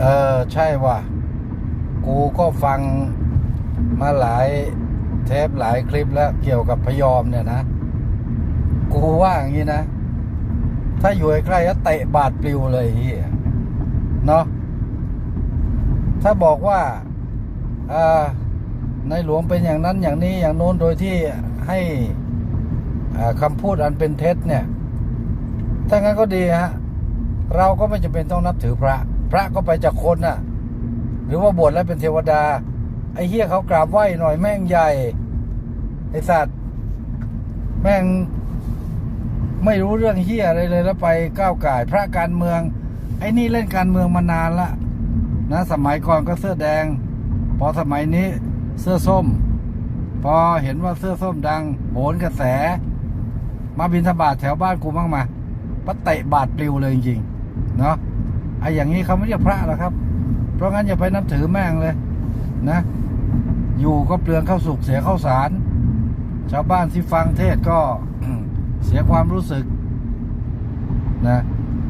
เออ ใช่ว่ะ กูก็ฟังมาหลายเทปหลายคลิปแล้วเกี่ยวกับพยอมเนี่ยนะ กูว่าอย่างนี้นะ ถ้าอยู่ใกล้ๆก็เตะบาดปลิวเลยเฮียเนาะถ้าบอกว่าอในหลวงเป็นอย่างนั้นอย่างนี้อย่างโน้นโดยที่ให้คำพูดอันเป็นเท็จเนี่ย ถ้างั้นก็ดีฮะ เราก็ไม่จำเป็นต้องนับถือพระ พระก็ไปจากคนน่ะ หรือว่าบวชแล้วเป็นเทวดา ไอ้เฮียเขากราบไหว้หน่อยแม่งใหญ่ ไอ้สัตว์แม่งไม่รู้เรื่องเฮียอะไรเลยแล้วไปก้าวไก่าย พระการเมือง ไอ้นี่เล่นการเมืองมานานละนะสมัยก่อนก็เสื้อแดง พอสมัยนี้เสื้อส้ม พอเห็นว่าเสื้อส้มดังโหนกระแส มาบินทบาทแถวบ้านกูบ้างมาปะเตะบาดปลิวเลยจริงๆ เนาะไอ้อย่างนี้เขาไม่เรียกพระหรอกครับ เพราะงั้นอย่าไปนับถือแม่งเลยนะ อยู่ก็เปลืองข้าวสุกเสียข้าวสาร ชาวบ้านที่ฟังเทศก็เสียความรู้สึกนะ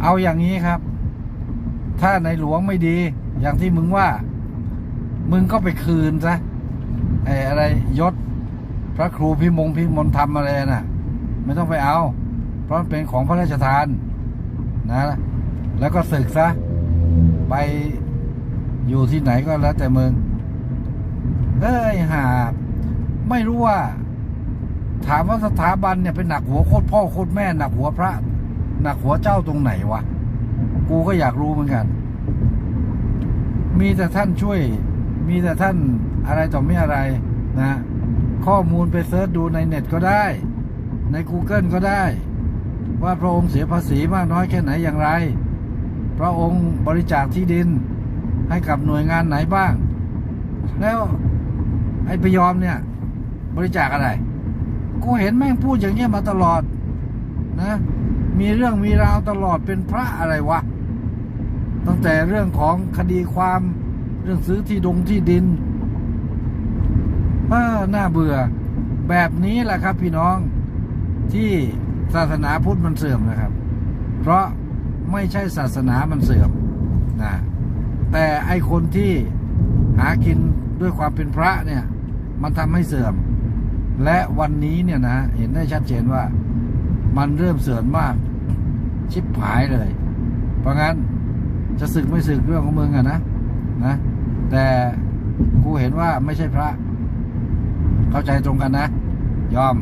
เอาอย่างนี้ครับ ถ้าในหลวงไม่ดี อย่างที่มึงว่า มึงก็ไปคืนซะไอ้อะไรยศ พระครูพิมงพิมลธรรมอะไรน่ะ ไม่ต้องไปเอา เพราะมันเป็นของพระราชทานนะ แล้วก็ศึกซะ ไปอยู่ที่ไหนก็แล้วแต่มึงเอ้ยหาไม่รู้ว่า ถามว่าสถาบันเนี่ยเป็นหนักหัวโคตรพ่อโคตรแม่หนักหัวพระ หนักหัวเจ้าตรงไหนวะ กูก็อยากรู้เหมือนกัน มีแต่ท่านช่วย มีแต่ท่านอะไรต่อไม่อะไรนะ ข้อมูลไปเซิร์ชดูในเน็ตก็ได้ ใน Google ก็ได้ ว่าพระองค์เสียภาษีมากน้อยแค่ไหนอย่างไร พระองค์บริจาคที่ดินให้กับหน่วยงานไหนบ้าง แล้วไอ้พยอมเนี่ย บริจาคอะไร กูเห็นแม่งพูดอย่างเงี้ยมาตลอดนะ มีเรื่องมีราวตลอดเป็นพระอะไรวะ ตั้งแต่เรื่องของคดีความเรื่องซื้อที่ดงที่ดินเออน่าเบื่อ แบบนี้แหละครับพี่น้องที่ศาสนาพุทธมันเสื่อมนะครับ เพราะ ไม่ใช่ศาสนามันเสื่อมนะแต่ไอคนที่หากินด้วยความเป็นพระเนี่ย มันทำให้เสื่อม และวันนี้เนี่ยนะ เห็นได้ชัดเจนว่ามันเริ่มเสื่อมมาก ชิบหายเลย เพราะงั้นจะศึกไม่ศึกเรื่องของมึงอะนะนะ แต่กูเห็นว่าไม่ใช่พระ เข้าใจตรงกันนะ ยอม